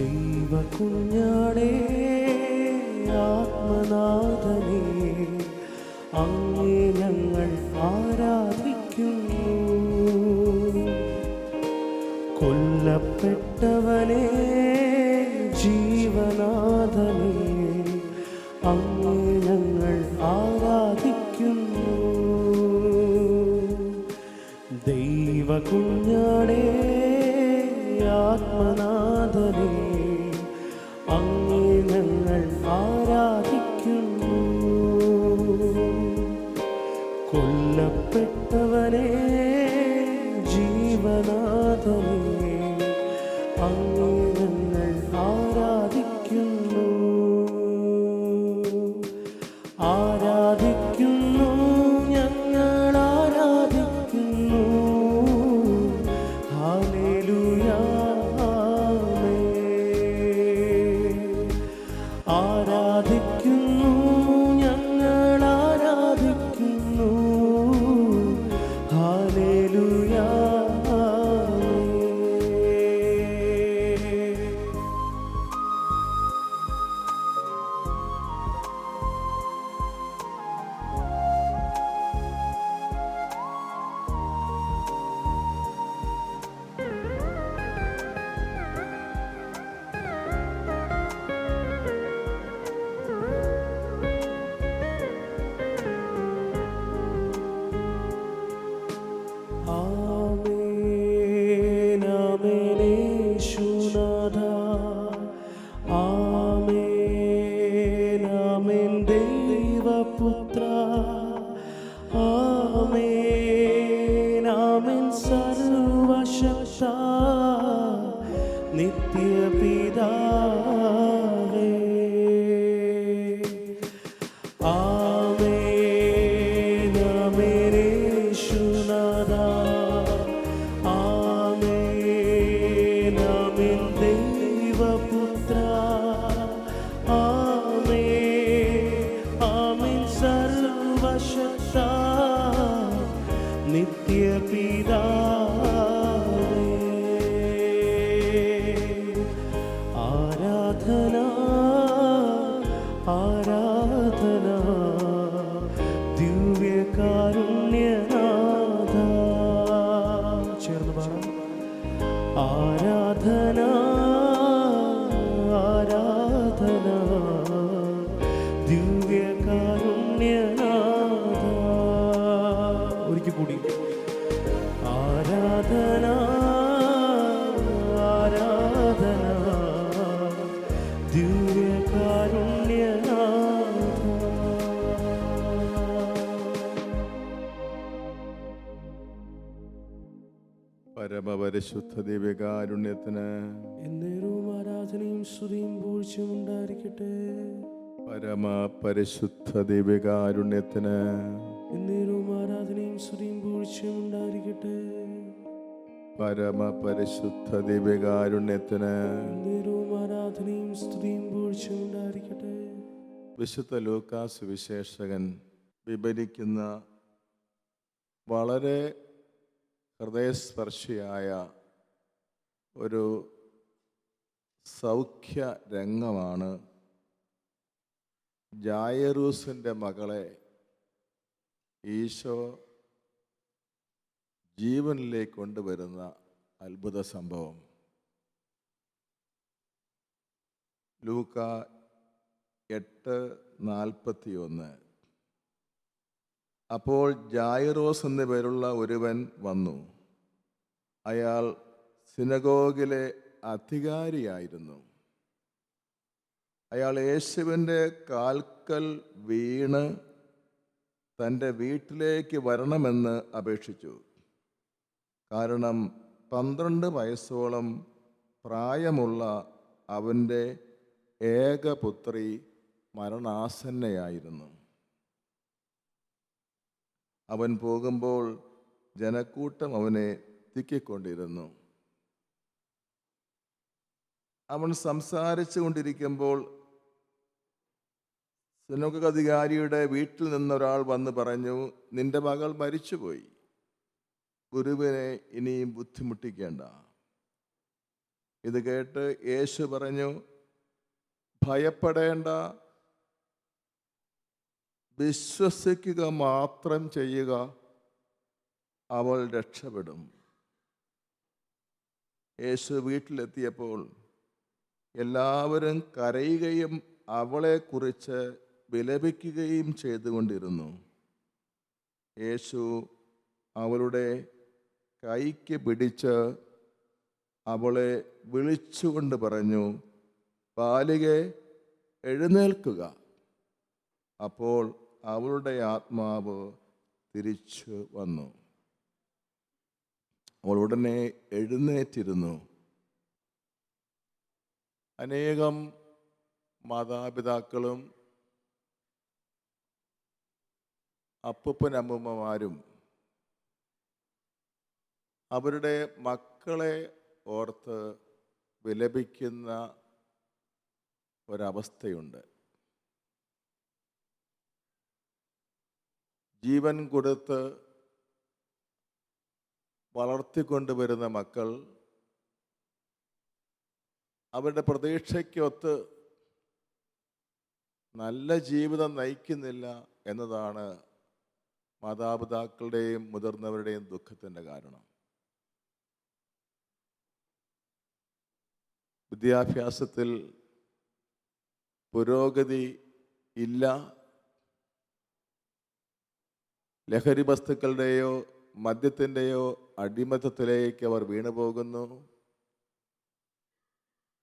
ദൈവ കുഞ്ഞാടേ ആത്മനാഥനേ. all പരമപരിശുദ്ധ ദിവ്യകാരുണ്യത്തിന് എന്നേരവും ആരാധനയും സ്തുതിയും പൂഴ്ചയും ഉണ്ടായിരിക്കട്ടെ. പരമപരിശുദ്ധ ദിവ്യകാരുണ്യത്തിന് എന്നേരവും ആരാധനയും സ്തുതിയും പൂഴ്ചയും ഉണ്ടായിരിക്കട്ടെ. പരമപരിശുദ്ധ ദിവ്യകാരുണ്യത്തിന് എന്നേരവും ആരാധനയും സ്തുതിയും പൂഴ്ചയും ഉണ്ടായിരിക്കട്ടെ. വിശുദ്ധ ലൂക്കാസ് വിശേഷകൻ വിവരിക്കുന്ന വളരെ ഹൃദയസ്പർശിയായ ഒരു സൗഖ്യ രംഗമാണ് ജായറൂസിന്റെ മകളെ ഈശോ ജീവനിലേക്ക് കൊണ്ടുവരുന്ന അത്ഭുത സംഭവം. ലൂക്ക എട്ട് നാൽപ്പത്തി ഒന്ന് അപ്പോൾ ജായിറോസ് എന്ന പേരുള്ള ഒരുവൻ വന്നു. അയാൾ സിനഗോഗിലെ അധികാരിയായിരുന്നു. അയാൾ യേശുവിന്റെ കാൽക്കൽ വീണ് തന്റെ വീട്ടിലേക്ക് വരണമെന്ന് അപേക്ഷിച്ചു. കാരണം പന്ത്രണ്ട് വയസ്സോളം പ്രായമുള്ള അവന്റെ ഏകപുത്രി മരണാസന്നയായിരുന്നു. അവൻ പോകുമ്പോൾ ജനക്കൂട്ടം അവനെ തിക്കിക്കൊണ്ടിരുന്നു. അവൻ സംസാരിച്ചു കൊണ്ടിരിക്കുമ്പോൾ സിനോഗ അധികാരിയുടെ വീട്ടിൽ നിന്നൊരാൾ വന്ന് പറഞ്ഞു നിന്റെ മകൾ മരിച്ചുപോയി. ഗുരുവിനെ ഇനിയും ബുദ്ധിമുട്ടിക്കേണ്ട. ഇത് കേട്ട് യേശു പറഞ്ഞു ഭയപ്പെടേണ്ട. വിശ്വസിക്കുക മാത്രം ചെയ്യുക അവൾ രക്ഷപ്പെടും. യേശു വീട്ടിലെത്തിയപ്പോൾ എല്ലാവരും കരയുകയും അവളെക്കുറിച്ച് വിലപിക്കുകയും ചെയ്തുകൊണ്ടിരുന്നു. യേശു അവളുടെ കൈക്ക് പിടിച്ച് അവളെ വിളിച്ചുകൊണ്ട് പറഞ്ഞു ബാലികെ എഴുന്നേൽക്കുക. അപ്പോൾ അവളുടെ ആത്മാവ് തിരിച്ചു വന്നു. അവൾ ഉടനെ എഴുന്നേറ്റിരുന്നു. അനേകം മാതാപിതാക്കളും അപ്പൂപ്പനമ്മൂമ്മമാരും അവരുടെ മക്കളെ ഓർത്ത് വിലപിക്കുന്ന ഒരവസ്ഥയുണ്ട്. ജീവൻ കൊടുത്ത് വളർത്തിക്കൊണ്ടുവരുന്ന മക്കൾ അവരുടെ പ്രതീക്ഷയ്ക്കൊത്ത് നല്ല ജീവിതം നയിക്കുന്നില്ല എന്നതാണ് മാതാപിതാക്കളുടെയും മുതിർന്നവരുടെയും ദുഃഖത്തിന്റെ കാരണം. വിദ്യാഭ്യാസത്തിൽ പുരോഗതി ഇല്ല. ലഹരി വസ്തുക്കളുടെയോ മദ്യത്തിന്റെയോ അടിമത്തത്തിലേക്ക് അവർ വീണു പോകുന്നു.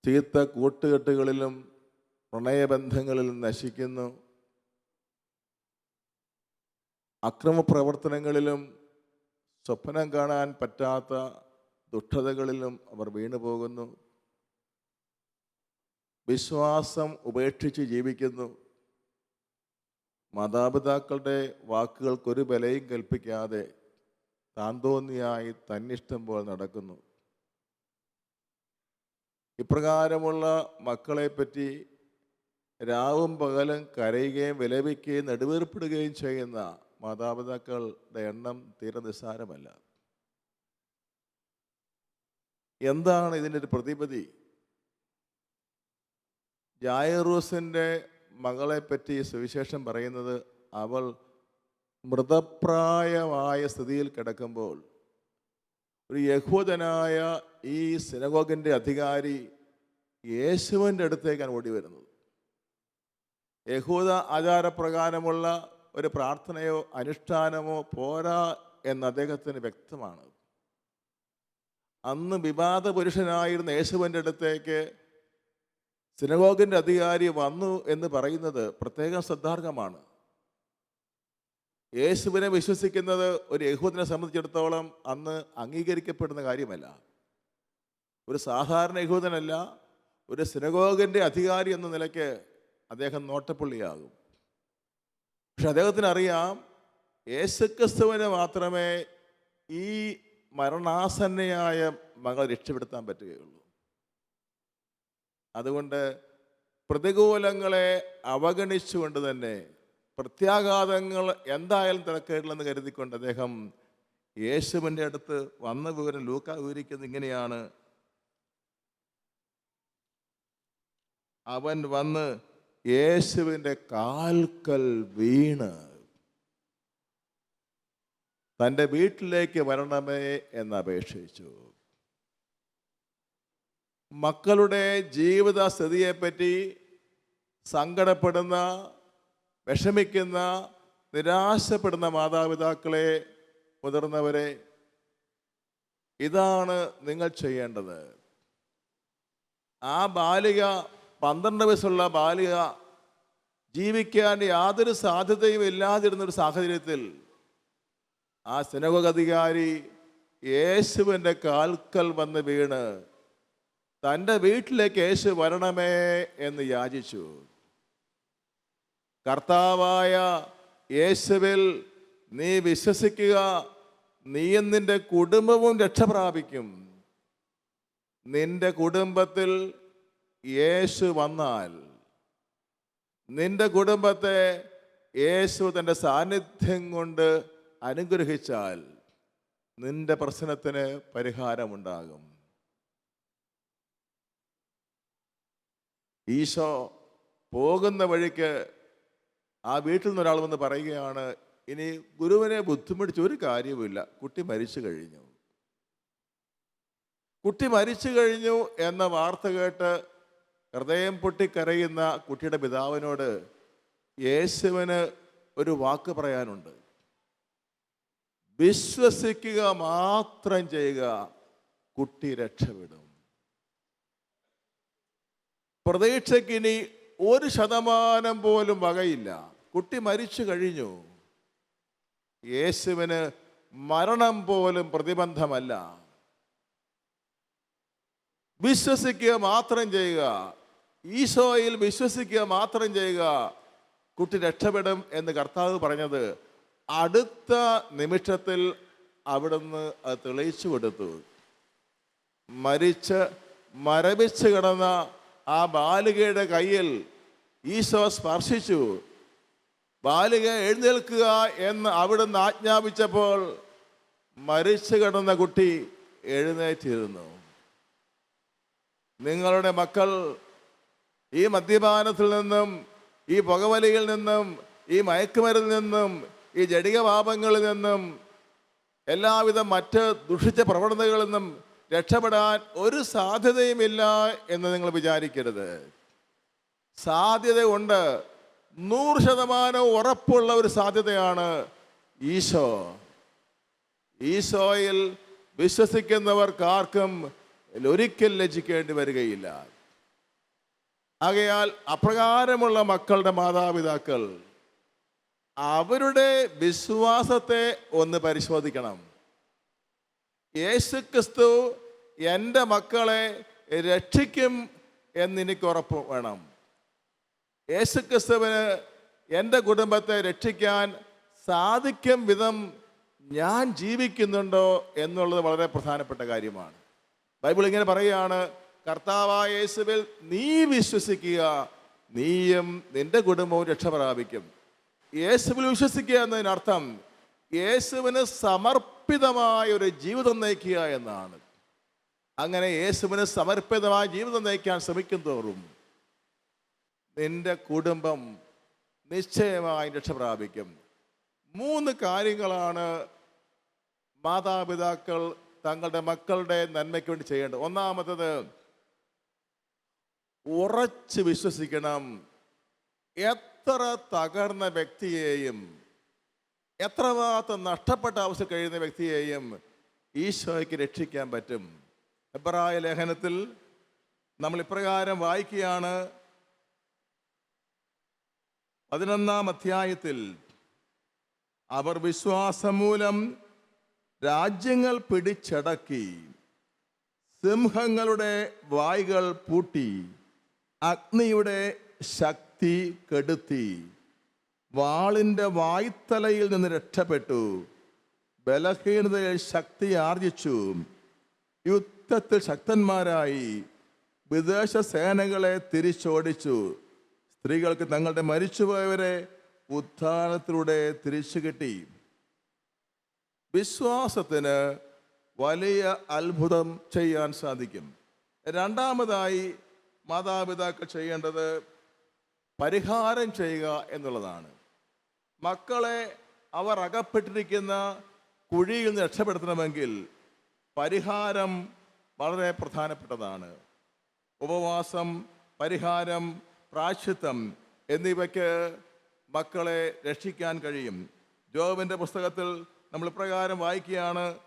ചീത്ത കൂട്ടുകെട്ടുകളിലും പ്രണയബന്ധങ്ങളിലും നശിക്കുന്നു. അക്രമപ്രവർത്തനങ്ങളിലും സ്വപ്നം കാണാൻ പറ്റാത്ത ദുഷ്ടതകളിലും അവർ വീണു പോകുന്നു. വിശ്വാസം ഉപേക്ഷിച്ച് ജീവിക്കുന്നു. മാതാപിതാക്കളുടെ വാക്കുകൾക്കൊരു വിലയും കൽപ്പിക്കാതെ താന്തോന്നിയായി തന്നിഷ്ടം പോലെ നടക്കുന്നു. ഇപ്രകാരമുള്ള മക്കളെപ്പറ്റി രാവും പകലും കരയുകയും വിലപിക്കുകയും നെടുവേർപ്പെടുകയും ചെയ്യുന്ന മാതാപിതാക്കളുടെ എണ്ണം തീരെ നിസ്സാരമല്ല എന്താണ് ഇതിന്റെ ഒരു പ്രതിപതി? ജായറൂസിന്റെ മകളെപ്പറ്റി സുവിശേഷം പറയുന്നത് അവൾ മൃതപ്രായമായ സ്ഥിതിയിൽ കിടക്കുമ്പോൾ ഒരു യഹൂദനായ ഈ സിനഗോഗിന്റെ അധികാരി യേശുവിന്റെ അടുത്തേക്കാണ് ഓടി വരുന്നത്. യഹൂദ ആചാരപ്രകാരമുള്ള ഒരു പ്രാർത്ഥനയോ അനുഷ്ഠാനമോ പോരാ എന്ന് അദ്ദേഹത്തിന് വ്യക്തമാണ്. അന്ന് വിവാദ പുരുഷനായിരുന്ന യേശുവിന്റെ അടുത്തേക്ക് സിനഗോഗിന്റെ അധികാരി വന്നു എന്ന് പറയുന്നത് പ്രത്യേകം ശ്രദ്ധാർഹമാണ്. യേശുവിനെ വിശ്വസിക്കുന്നത് ഒരു യഹൂദിനെ സംബന്ധിച്ചിടത്തോളം അന്ന് അംഗീകരിക്കപ്പെടുന്ന കാര്യമല്ല. ഒരു സാധാരണ യഹൂദനല്ല ഒരു സിനഗോഗിന്റെ അധികാരി എന്ന നിലയ്ക്ക് അദ്ദേഹം നോട്ടപ്പുള്ളിയാകും. പക്ഷെ അദ്ദേഹത്തിന് അറിയാം യേശുക്രിസ്തുവിന് മാത്രമേ ഈ മരണാസന്നയായ മകളെ രക്ഷപ്പെടുത്താൻ പറ്റുകയുള്ളൂ. അതുകൊണ്ട് പ്രതികൂലങ്ങളെ അവഗണിച്ചുകൊണ്ട് തന്നെ പ്രത്യാഘാതങ്ങൾ എന്തായാലും തിരക്കേടില്ലെന്ന് കരുതിക്കൊണ്ട് അദ്ദേഹം യേശുവിന്റെ അടുത്ത് വന്ന വിവരം ലൂക്ക വിവരിക്കുന്നത് ഇങ്ങനെയാണ്. അവൻ വന്ന് യേശുവിന്റെ കാൽക്കൽ വീണ്. തന്റെ വീട്ടിലേക്ക് വരണമേ എന്നപേക്ഷിച്ചു മക്കളുടെ ജീവിത സ്ഥിതിയെപ്പറ്റി സങ്കടപ്പെടുന്ന വിഷമിക്കുന്ന നിരാശപ്പെടുന്ന മാതാപിതാക്കളെ മുതിർന്നവരെ ഇതാണ് നിങ്ങൾ ചെയ്യേണ്ടത്. ആ ബാലിക പന്ത്രണ്ട് വയസ്സുള്ള ബാലിക ജീവിക്കാൻ യാതൊരു സാധ്യതയും ഇല്ലാതിരുന്നൊരു സാഹചര്യത്തിൽ ആ സിനഗോഗധികാരി യേശുവിന്റെ കാൽക്കൽ വന്ന് വീണ് തന്റെ വീട്ടിലേക്ക് യേശു വരണമേ എന്ന് യാചിച്ചു. കർത്താവായ യേശുവിൽ നീ വിശ്വസിക്കുക നീയും നിന്റെ കുടുംബവും രക്ഷപ്രാപിക്കും നിന്റെ കുടുംബത്തിൽ യേശു വന്നാൽ നിന്റെ കുടുംബത്തെ യേശു തന്റെ സാന്നിധ്യം കൊണ്ട് അനുഗ്രഹിച്ചാൽ നിന്റെ പ്രശ്നത്തിന് പരിഹാരമുണ്ടാകും. ഈശോ പോകുന്ന വഴിക്ക് ആ വീട്ടിൽ നിന്ന് ഒരാൾ വന്ന് പറയുകയാണ് ഇനി ഗുരുവിനെ ബുദ്ധിമുട്ടിച്ച് ഒരു കാര്യവുമില്ല. കുട്ടി മരിച്ചു കഴിഞ്ഞു. കുട്ടി മരിച്ചു കഴിഞ്ഞു എന്ന വാർത്ത കേട്ട് ഹൃദയം പൊട്ടിക്കരയുന്ന കുട്ടിയുടെ പിതാവിനോട് യേശുവിന് ഒരു വാക്ക് പറയാനുണ്ട്. വിശ്വസിക്കുക മാത്രം ചെയ്യുക കുട്ടി രക്ഷപ്പെടും. പ്രതീക്ഷയ്ക്ക് ഇനി ഒരു ശതമാനം പോലും വകയില്ല. കുട്ടി മരിച്ചു കഴിഞ്ഞു. യേശുവിന് മരണം പോലും പ്രതിബന്ധമല്ല. വിശ്വസിക്കുക മാത്രം ചെയ്യുക. ഈശോയിൽ വിശ്വസിക്കുക മാത്രം ചെയ്യുക. കുട്ടി രക്ഷപ്പെടും എന്ന് കർത്താവ് പറഞ്ഞത് അടുത്ത നിമിഷത്തിൽ അവിടുന്ന് അത് തെളിയിച്ചു കൊടുത്തു. മരിച്ച് മരവിച്ച് കിടന്ന ആ ബാലികയുടെ കയ്യിൽ ഈശോ സ്പർശിച്ചു. ബാലിക എഴുന്നേൽക്കുക എന്ന് അവിടുന്ന് ആജ്ഞാപിച്ചപ്പോൾ മരിച്ചു കിടന്ന കുട്ടി എഴുന്നേറ്റിരുന്നു. നിങ്ങളുടെ മക്കൾ ഈ മദ്യപാനത്തിൽ നിന്നും ഈ പുകവലിയിൽ നിന്നും ഈ മയക്കുമരുന്നിൽ നിന്നും ഈ ജടിക പാപങ്ങളിൽ നിന്നും എല്ലാവിധ മറ്റ് ദുഷിച്ച പ്രവണതകളിൽ നിന്നും രക്ഷപ്പെടാൻ ഒരു സാധ്യതയുമില്ല എന്ന് നിങ്ങൾ വിചാരിക്കരുത്. സാധ്യതയുണ്ട്. നൂറ് ശതമാനം ഉറപ്പുള്ള ഒരു സാധ്യതയാണ് ഈശോ. ഈശോയിൽ വിശ്വസിക്കുന്നവർക്കാർക്കും ഒരിക്കൽ ലജിക്കേണ്ടി വരികയില്ല. ആകയാൽ അപ്രകാരമുള്ള മക്കളുടെ മാതാപിതാക്കൾ അവരുടെ വിശ്വാസത്തെ ഒന്ന് പരിശോധിക്കണം. യേശുക്രിസ്തു എന്റെ മക്കളെ രക്ഷിക്കും എന്നെനിക്ക് ഉറപ്പ് വേണം. യേശു ക്രിസ്തുവിന് എന്റെ കുടുംബത്തെ രക്ഷിക്കാൻ സാധിക്കും വിധം ഞാൻ ജീവിക്കുന്നുണ്ടോ എന്നുള്ളത് വളരെ പ്രധാനപ്പെട്ട കാര്യമാണ്. ബൈബിൾ ഇങ്ങനെ പറയുകയാണ് കർത്താവായ യേശുവിൽ നീ വിശ്വസിക്കുക നീയും നിന്റെ കുടുംബവും രക്ഷ പ്രാപിക്കും. യേശുവിൽ വിശ്വസിക്കുക എന്നതിനർത്ഥം യേശുവിന് സമർപ്പിതമായ ഒരു ജീവിതം നയിക്കുക എന്നാണ്. അങ്ങനെ യേശുവിന് സമർപ്പിതമായ ജീവിതം നയിക്കാൻ ശ്രമിക്കും തോറും നിന്റെ കുടുംബം നിശ്ചയമായി രക്ഷ പ്രാപിക്കും. മൂന്ന് കാര്യങ്ങളാണ് മാതാപിതാക്കൾ തങ്ങളുടെ മക്കളുടെ നന്മയ്ക്ക് വേണ്ടി ചെയ്യേണ്ടത്. ഒന്നാമത്തത് ഉറച്ച് വിശ്വസിക്കണം. എത്ര തകർന്ന വ്യക്തിയെയും എത്രമാത്രം നഷ്ടപ്പെട്ട അവസ്ഥ കഴിയുന്ന വ്യക്തിയെയും ഈശോയ്ക്ക് രക്ഷിക്കാൻ പറ്റും. എബ്രായ ലേഖനത്തിൽ നമ്മൾ ഇപ്രകാരം വായിക്കുകയാണ്. പതിനൊന്നാം അധ്യായത്തിൽ അവർ വിശ്വാസം മൂലം രാജ്യങ്ങൾ പിടിച്ചടക്കി സിംഹങ്ങളുടെ വായികൾ പൂട്ടി അഗ്നിയുടെ ശക്തി കെടുത്തി. വാളിന്റെ വായ്ത്തലയിൽ നിന്ന് രക്ഷപ്പെട്ടു. ബലഹീനതയിൽ ശക്തി ആർജിച്ചു. യുദ്ധത്തിൽ ശക്തന്മാരായി വിദേശ സേനകളെ തിരിച്ചോടിച്ചു. സ്ത്രീകൾക്ക് തങ്ങളുടെ മരിച്ചുപോയവരെ ഉത്ഥാനത്തിലൂടെ തിരിച്ചു കിട്ടി. വിശ്വാസത്തിന് വലിയ അത്ഭുതം ചെയ്യാൻ സാധിക്കും. രണ്ടാമതായി മാതാപിതാക്കൾ ചെയ്യേണ്ടത് പരിഹാരം ചെയ്യുക എന്നുള്ളതാണ്. മക്കളെ അവർ അകപ്പെട്ടിരിക്കുന്ന കുഴിയിൽ നിന്ന് രക്ഷപ്പെടുത്തണമെങ്കിൽ പരിഹാരം വളരെ പ്രധാനപ്പെട്ടതാണ്. ഉപവാസം പരിഹാരം പ്രാശിത്വം എന്നിവയ്ക്ക് മക്കളെ രക്ഷിക്കാൻ കഴിയും. ജോബിന്റെ പുസ്തകത്തിൽ നമ്മൾ ഇപ്രകാരം വായിക്കുകയാണ്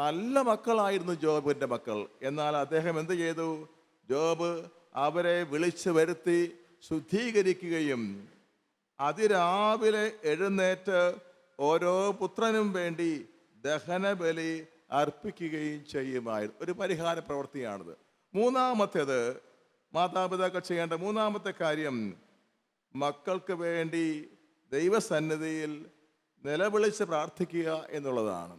നല്ല മക്കളായിരുന്നു ജോബിന്റെ മക്കൾ. എന്നാൽ അദ്ദേഹം എന്ത് ചെയ്തു? ജോബ് അവരെ വിളിച്ചു വരുത്തി ശുദ്ധീകരിക്കുകയും അതിരാവിലെ എഴുന്നേറ്റ് ഓരോ പുത്രനും വേണ്ടി ദഹനബലി അർപ്പിക്കുകയും ചെയ്യുമായിരുന്നു. ഒരു പരിഹാര പ്രവൃത്തിയാണിത്. മൂന്നാമത്തേത് മാതാപിതാക്കൾ ചെയ്യേണ്ട മൂന്നാമത്തെ കാര്യം മക്കൾക്ക് വേണ്ടി ദൈവസന്നിധിയിൽ നിലവിളിച്ച് പ്രാർത്ഥിക്കുക എന്നുള്ളതാണ്.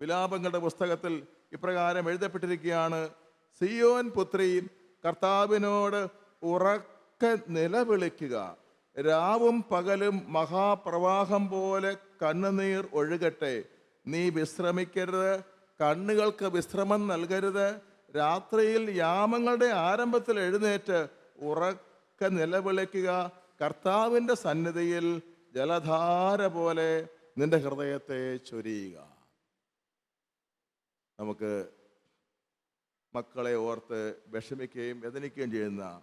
വിലാപങ്ങളുടെ പുസ്തകത്തിൽ ഇപ്രകാരം എഴുതപ്പെട്ടിരിക്കുകയാണ് സിയോൻ പുത്രി കർത്താവിനോട് ഉറക്കെ നിലവിളിക്കുക. രാവും പകലും മഹാപ്രവാഹം പോലെ കണ്ണുനീർ ഒഴുകട്ടെ. നീ വിശ്രമിക്കരുത്. കണ്ണുകൾക്ക് വിശ്രമം നൽകരുത്. രാത്രിയിൽ യാമങ്ങളുടെ ആരംഭത്തിൽ എഴുന്നേറ്റ് ഉറക്ക നിലവിളിക്കുക. കർത്താവിന്റെ സന്നിധിയിൽ ജലധാര പോലെ നിന്റെ ഹൃദയത്തെ ചൊരിയുക. നമുക്ക് മക്കളെ ഓർത്ത് വിഷമിക്കുകയും വേദനിക്കുകയും ചെയ്യുന്ന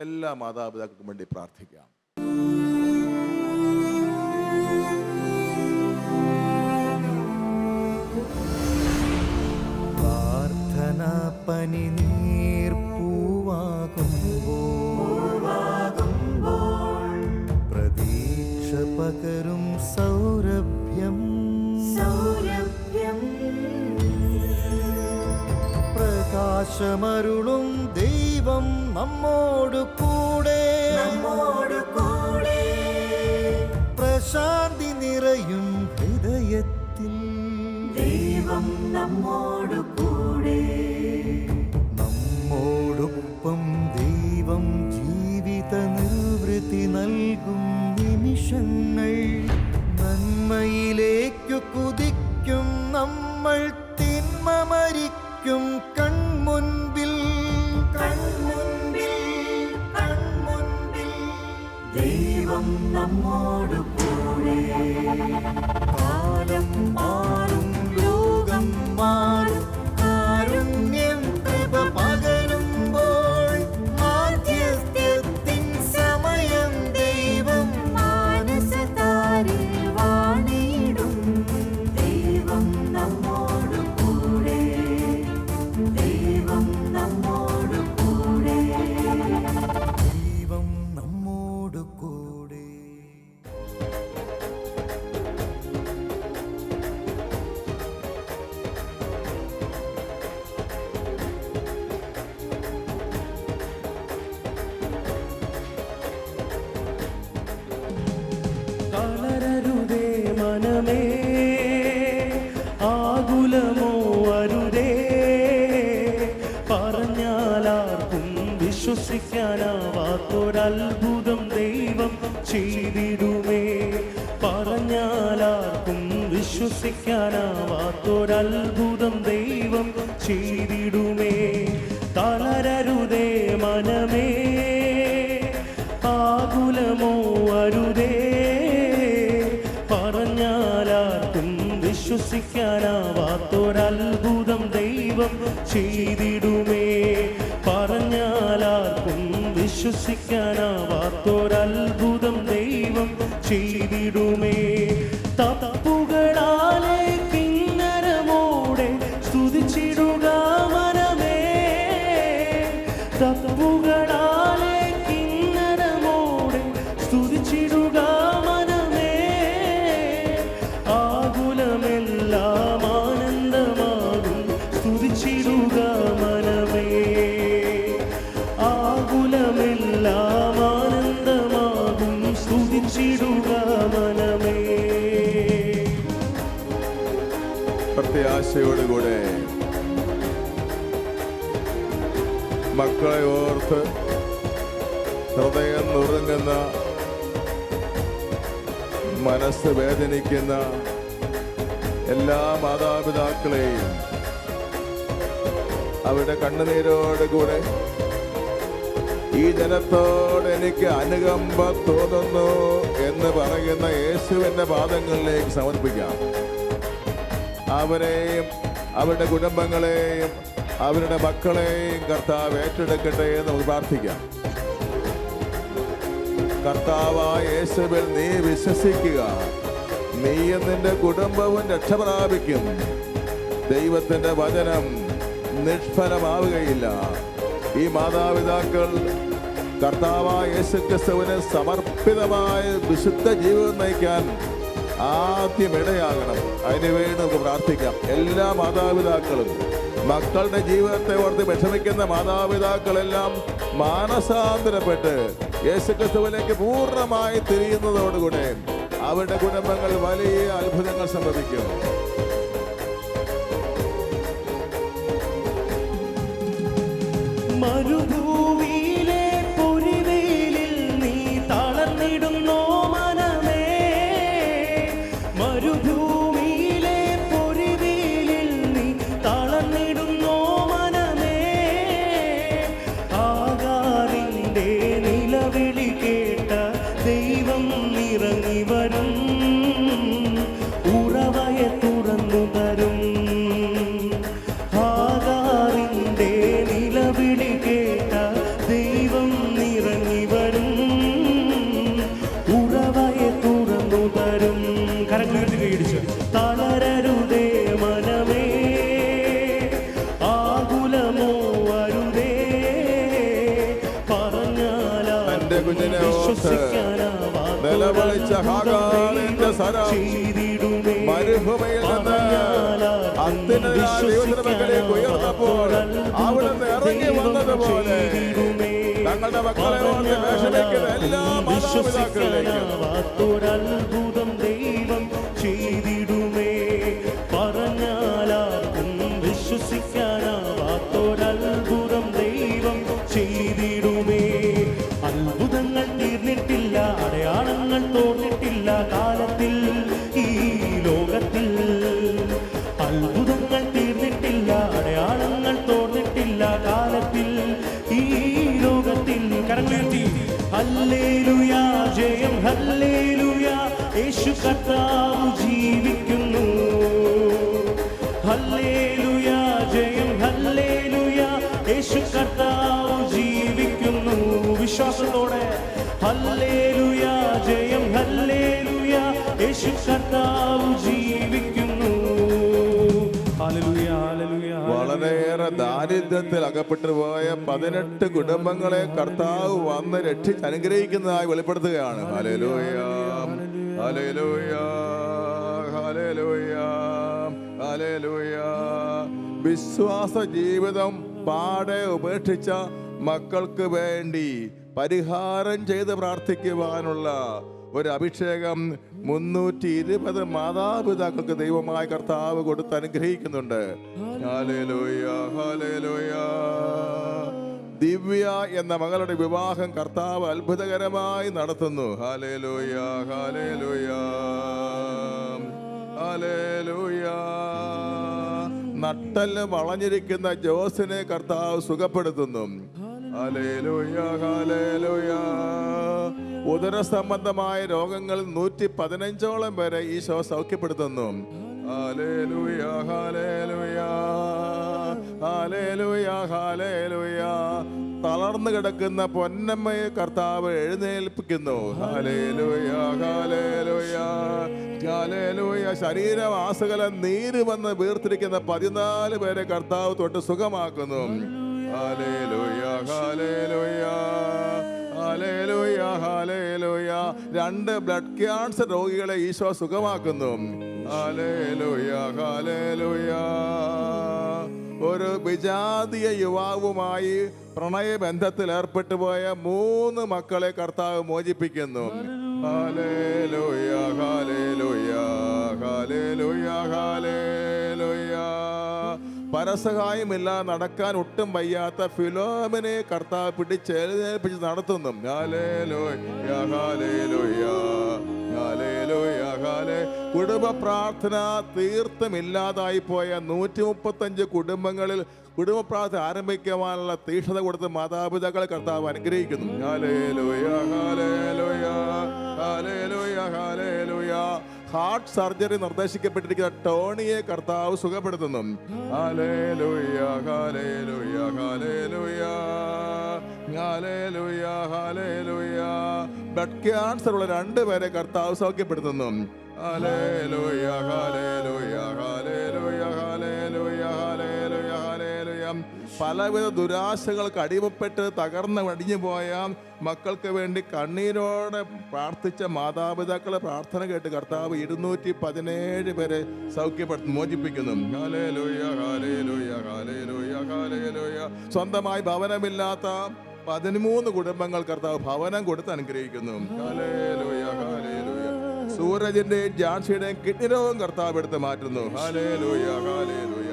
എല്ലാ മാതാപിതാക്കൾക്കും വേണ്ടി പ്രാർത്ഥിക്കാം. പനി നീർപ്പൂവാകുമ്പോൾ പ്രതീക്ഷ പകരും സൗരഭ്യം സൗരഭ്യം പ്രകാശമരുളും ദൈവം നമ്മോട് കൂടെ നമ്മോട് കൂടെ പ്രശാന്തി നിറയും ഹൃദയത്തിൽ. ദൈവം നമ്മോട് കൂടെ. നമ്മോടൊപ്പം ദൈവം ജീവിത നിർവൃത്തി നൽകും നിമിഷങ്ങൾ. നന്മയിലേക്കു കുതിക്കും നമ്മൾ തിന്മ മരിക്കും കൺമുൻപിൽ. കൺമുൻപിൽ കൺമുൻപിൽ. ദൈവം നമ്മോട് കാലം മാറും വിശ്വസിക്കാനാവാത്തൊരത്ഭുതം ദൈവം ചെയ്തിടുമേ. പറഞ്ഞാലാർക്കും വിശ്വസിക്കാനാവാത്തൊരത്ഭുതം ദൈവം ചെയ്തിടുമേ. തളരരുതേ മനമേ ആകുലമോ അരുതേ. പറഞ്ഞാലാർക്കും വിശ്വസിക്കാനാവാത്തൊരത്ഭുതം ദൈവം ചെയ്തിടുമേ. പറഞ്ഞാലാർക്കും വിശ്വസിക്കാനാവാത്തൊരത്ഭുതം ദൈവം ചെയ്തിടുമേ നുറുങ്ങുന്ന മനസ്സ് വേദനിക്കുന്ന എല്ലാ മാതാപിതാക്കളെയും അവരുടെ കണ്ണുനീരോടുകൂടെ ഈ ജനത്തോട് എനിക്ക് അനുകമ്പ തോന്നുന്നു എന്ന് പറയുന്ന യേശുവിന്റെ പാദങ്ങളിലേക്ക് സമർപ്പിക്കാം. അവരെയും അവരുടെ കുടുംബങ്ങളെയും അവരുടെ മക്കളെയും കർത്താവ് ഏറ്റെടുക്കട്ടെ എന്ന് നമുക്ക് പ്രാർത്ഥിക്കാം. കർത്താവായ യേശുവിൽ നീ വിശ്വസിക്കുക. നീയും നിന്റെ കുടുംബവും രക്ഷ പ്രാപിക്കും ദൈവത്തിന്റെ വചനം നിഷ്ഫലമാവുകയില്ല. ഈ മാതാപിതാക്കൾ കർത്താവായ യേശു ക്രിസ്തുവിന് സമർപ്പിതമായ വിശുദ്ധ ജീവിതം നയിക്കാൻ ആദ്യം ഇടയാകണം. അതിനുവേണ്ടി നമുക്ക് പ്രാർത്ഥിക്കാം. എല്ലാ മാതാപിതാക്കളും മക്കളുടെ ജീവിതത്തെ ഓർത്ത് വിഷമിക്കുന്ന മാതാപിതാക്കളെല്ലാം മാനസാന്തരപ്പെട്ട് യേശുക്രിസ്തുവിലേക്ക് പൂർണമായി തിരിയുന്നതോടുകൂടെ അവരുടെ കുടുംബങ്ങൾ വലിയ അത്ഭുതങ്ങൾ സംഭവിക്കും. മരുഭൂമിയിലെ പേടിച്ച്. തളരരുതേ മനമേ ആകുലമോ അരുതേ പറഞ്ഞാലെ തങ്ങളുടെ ദൈവം ഹല്ലേലൂയാ ജയം ഹല്ലേലുയാ. യേശു കർത്താവ് ജീവിക്കുന്നു. ദാരിദ്ര്യത്തിൽ അകപ്പെട്ടു പോയ പതിനെട്ട് കുടുംബങ്ങളെ കർത്താവ് വന്ന് രക്ഷിച്ച് അനുഗ്രഹിക്കുന്നതായി വെളിപ്പെടുത്തുകയാണ്. വിശ്വാസ ജീവിതം പാടെ ഉപേക്ഷിച്ച മക്കൾക്ക് വേണ്ടി പരിഹാരം ചെയ്ത് പ്രാർത്ഥിക്കുവാനുള്ള ഒരു അഭിഷേകം മുന്നൂറ്റി ഇരുപത് മാതാപിതാക്കൾക്ക് ദൈവമായ കർത്താവ് കൊടുത്ത് അനുഗ്രഹിക്കുന്നുണ്ട്. ദിവ്യ എന്ന മകളുടെ വിവാഹം കർത്താവ് അത്ഭുതകരമായി നടത്തുന്നു. നട്ടൽ വളഞ്ഞിരിക്കുന്ന ജോസിനെ കർത്താവ് സുഖപ്പെടുത്തുന്നു. ഉദര സംബന്ധമായ രോഗങ്ങൾ നൂറ്റി പതിനഞ്ചോളം പേരെ ഈശോ സൗഖ്യപ്പെടുത്തുന്നു. തളർന്നു കിടക്കുന്ന പൊന്നമ്മയെ കർത്താവ് എഴുന്നേൽപ്പിക്കുന്നു. ശരീരം ആസകലം നീര് വന്ന് വീർത്തിരിക്കുന്ന പതിനാല് പേരെ കർത്താവ് തൊട്ട് സുഖമാക്കുന്നു. രണ്ട് ബ്ലഡ് ക്യാൻസർ രോഗികളെ ഈശോ സുഖമാക്കുന്നു. ഒരു വിജാതീയ യുവാവുമായി പ്രണയബന്ധത്തിൽ ഏർപ്പെട്ടു പോയ മൂന്ന് മക്കളെ കർത്താവ് മോചിപ്പിക്കുന്നു. ഹാലേ ലുയാ ഹാലേ ലുയാ ഹാലേ ലുയാ ഹാലേ പരസഹായമില്ല നടക്കാൻ ഒട്ടും വയ്യാത്ത ഫിലോമിനെ കർത്താവ് പിടിച്ചെഴുന്നേൽപ്പിച്ച് നടത്തുന്നു. കുടുംബ പ്രാർത്ഥന തീർത്ഥമില്ലാതായി പോയ നൂറ്റി മുപ്പത്തഞ്ച് കുടുംബങ്ങളിൽ കുടുംബ പ്രാർത്ഥന ആരംഭിക്കുവാനുള്ള തീക്ഷണത കൊടുത്ത് മാതാപിതാക്കളെ കർത്താവ് അനുഗ്രഹിക്കുന്നു. ഹാർട്ട് സർജറി നിർദ്ദേശിക്കപ്പെട്ടിരിക്കുന്ന ടോണിയെ കർത്താവ് സുഖപ്പെടുത്തുന്നു. ബ്ലഡ് ക്യാൻസർ ഉള്ള രണ്ടുപേരെ കർത്താവ് സൗഖ്യപ്പെടുത്തുന്നു. ഹലേ ലോയ പലവിധ ദുരാശകൾക്ക് അടിമപ്പെട്ട് തകർന്ന് അടിഞ്ഞു പോയ മക്കൾക്ക് വേണ്ടി കണ്ണീരോടെ പ്രാർത്ഥിച്ച മാതാപിതാക്കളെ പ്രാർത്ഥന കേട്ട് കർത്താവ് ഇരുന്നൂറ്റി പതിനേഴ് പേരെ സൗഖ്യപ്പെടുത്തി മോചിപ്പിക്കുന്നു. സ്വന്തമായി ഭവനമില്ലാത്ത പതിമൂന്ന് കുടുംബങ്ങൾ കർത്താവ് ഭവനം കൊടുത്ത് അനുഗ്രഹിക്കുന്നു. സൂരജിന്റെയും ജാൻസിയുടെയും കിഡ്നി രോഗം കർത്താവ് എടുത്ത് മാറ്റുന്നു. ഹാലേലൂയ ഹാലേലൂയ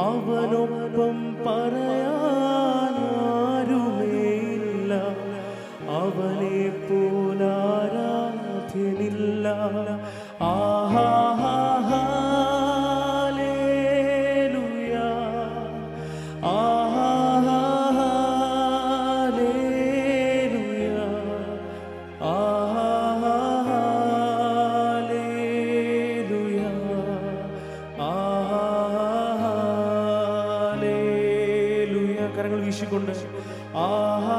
അവനൊപ്പം പറയാനാരുമേയില്ല അവനെ പോലാരാധ്യനില്ല. കരങ്ങൾ വീശിക്കൊണ്ട്. ആഹാ